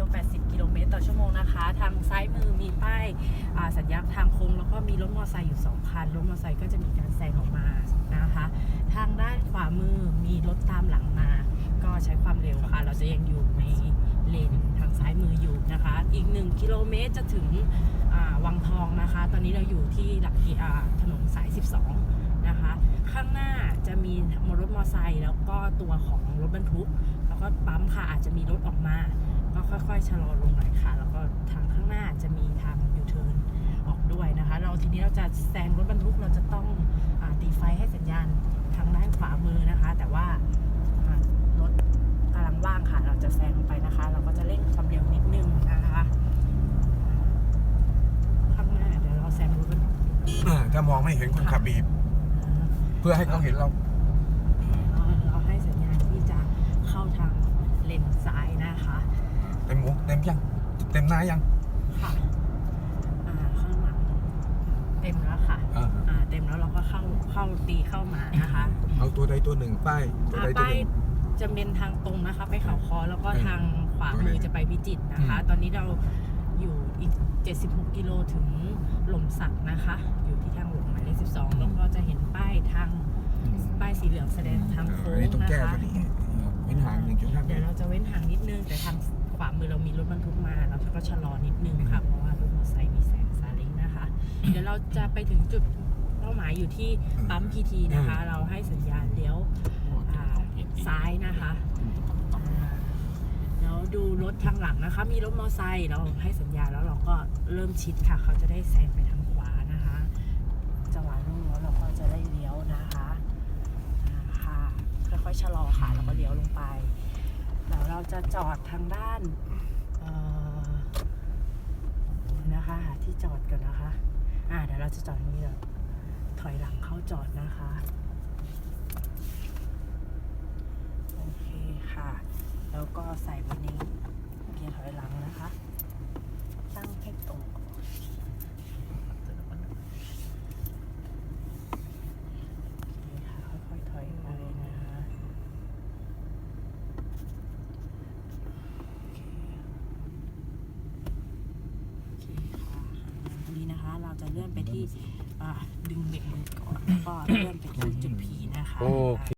ร็ว 80 กิโลเมตรต่อชั่วโมงนะคะ ทางซ้ายมือมีป้ายาสัญญาณทางโค้งแล้วก็มีรถมอเตอร์ไซค์อยู่ 2 คัน รถมอเตอร์ไซค์ก็จะมีการแซงออกมานะคะ ทางด้านขวามือมีรถตามหลังมา ก็ใช้ความเร็วค่ะ เราจะยังอยู่ในเลนทางซ้ายมืออยู่นะคะ อีก 1 กิโลเมตรจะถึงวังทองนะคะ ตอนนี้เราอยู่ที่หลักกิอ่าถนนสาย 12 นะคะ ข้างหน้าจะมีรถมอเตอร์ไซค์แล้วก็ตัวของรถบรรทุก แล้วก็ปั๊มค่ะอาจจะมีรถออกมา ก็ค่อยๆชะลอลงหน่อยค่ะ แล้วก็ทางข้างหน้าจะมีทางยูเทิร์นออกด้วยนะคะ เราทีนี้เราจะแซงรถบรรทุกเราจะต้องอาตีไฟให้สัญญาณทางด้านขวามือนะคะ แต่ว่าอ่ารถกำลังว่างค่ะ เราจะแซงลงไปนะคะ เราก็จะเร่งความเร็วนิดนึงนะคะข้างหน้าเดี๋ยวเราแซงรถบรรทุกอ่าถ้ามองไม่เห็นคนขับบีบ เพื่อให้เขาเห็นเราเราเราให้สัญญาณที่จะเข้าทางเลนซ้ายนะคะ เต็มหมูเต็มยัง เต็มหน้ายัง ค่ะอ่าข้างหลังเต็มแล้วค่ะอ่า อ่าเต็มแล้วเราก็เข้าเข้าตีเข้ามานะคะเอาตัวใดตัวหนึ่งป้ายตัวอ่าใดตัวป้าหยนึ่ง จะเป็นทางตรงนะคะ ไปเขาคอแล้วก็อืมทางขวามือจะไปพิจิตรนะคะอืมตอนนี้เราอยู่อีก 76 กิโลถึงหล่มสักนะคะ อยู่ที่ทางหลวงหมายเลข12 แล้วก็จะเห็นป้ายทางป้ายสีเหลืองแสดงทางโค้อันงนี้ต้องนะแก้คะ ตัวนี้เว้นห่างหนึ่งจุดห้าเมเดี๋ยตวรเราจะเว้นห่างนิดนึง แต่ทางขวามือเรามีรถบรรทุ กมาเราก็ชะลอนิดนึงค่ะ เพราะว่ารถมอเตอร์ไซค์มีแสงซาเล้งนะคะ เดี๋ยวเราจะไปถึงจุดเป้าหมายอยู่ที่ปั๊มพีทีนะคะ เราให้สัญญาณเลี้ยวอ่าซ้ายนะคะอ่าแล้วดูรถทางหลังนะคะ มีรถมอเตอร์ไซค์เราให้สัญญาณแล้วเราก็เริ่มชิดค่ะ เขาจะได้แซงไปทางขวานะคะจังหวะรุ่งแล้วเราก็จะได้เลี้ยวนะคะอ่าค่ะค่อยๆชะลอค่ะแล้วก็เลี้ยวลงไปแล้วเราจะจอดทางด้านเอ่อ นะคะ หาที่จอดกันนะคะ อ่าเดี๋ยวเราจะจอดตรงนี้เดี๋ยวถอยหลังเข้าจอดนะคะ โอเคค่ะ แล้วก็ใส่วันนี้เกียร์ถอยหลังนะคะ ตั้งให้ตรงก่อนโอเคค่ะ ค่อยๆถอยไปนะคะ โอเคโอเคค่ะทีนี้นะคะ เรา จะเลื่อนไปที่อ่าดึงเบรกมือก่อนแล้วก็เลื่อนไปที่จุดผีนะคะ โอเค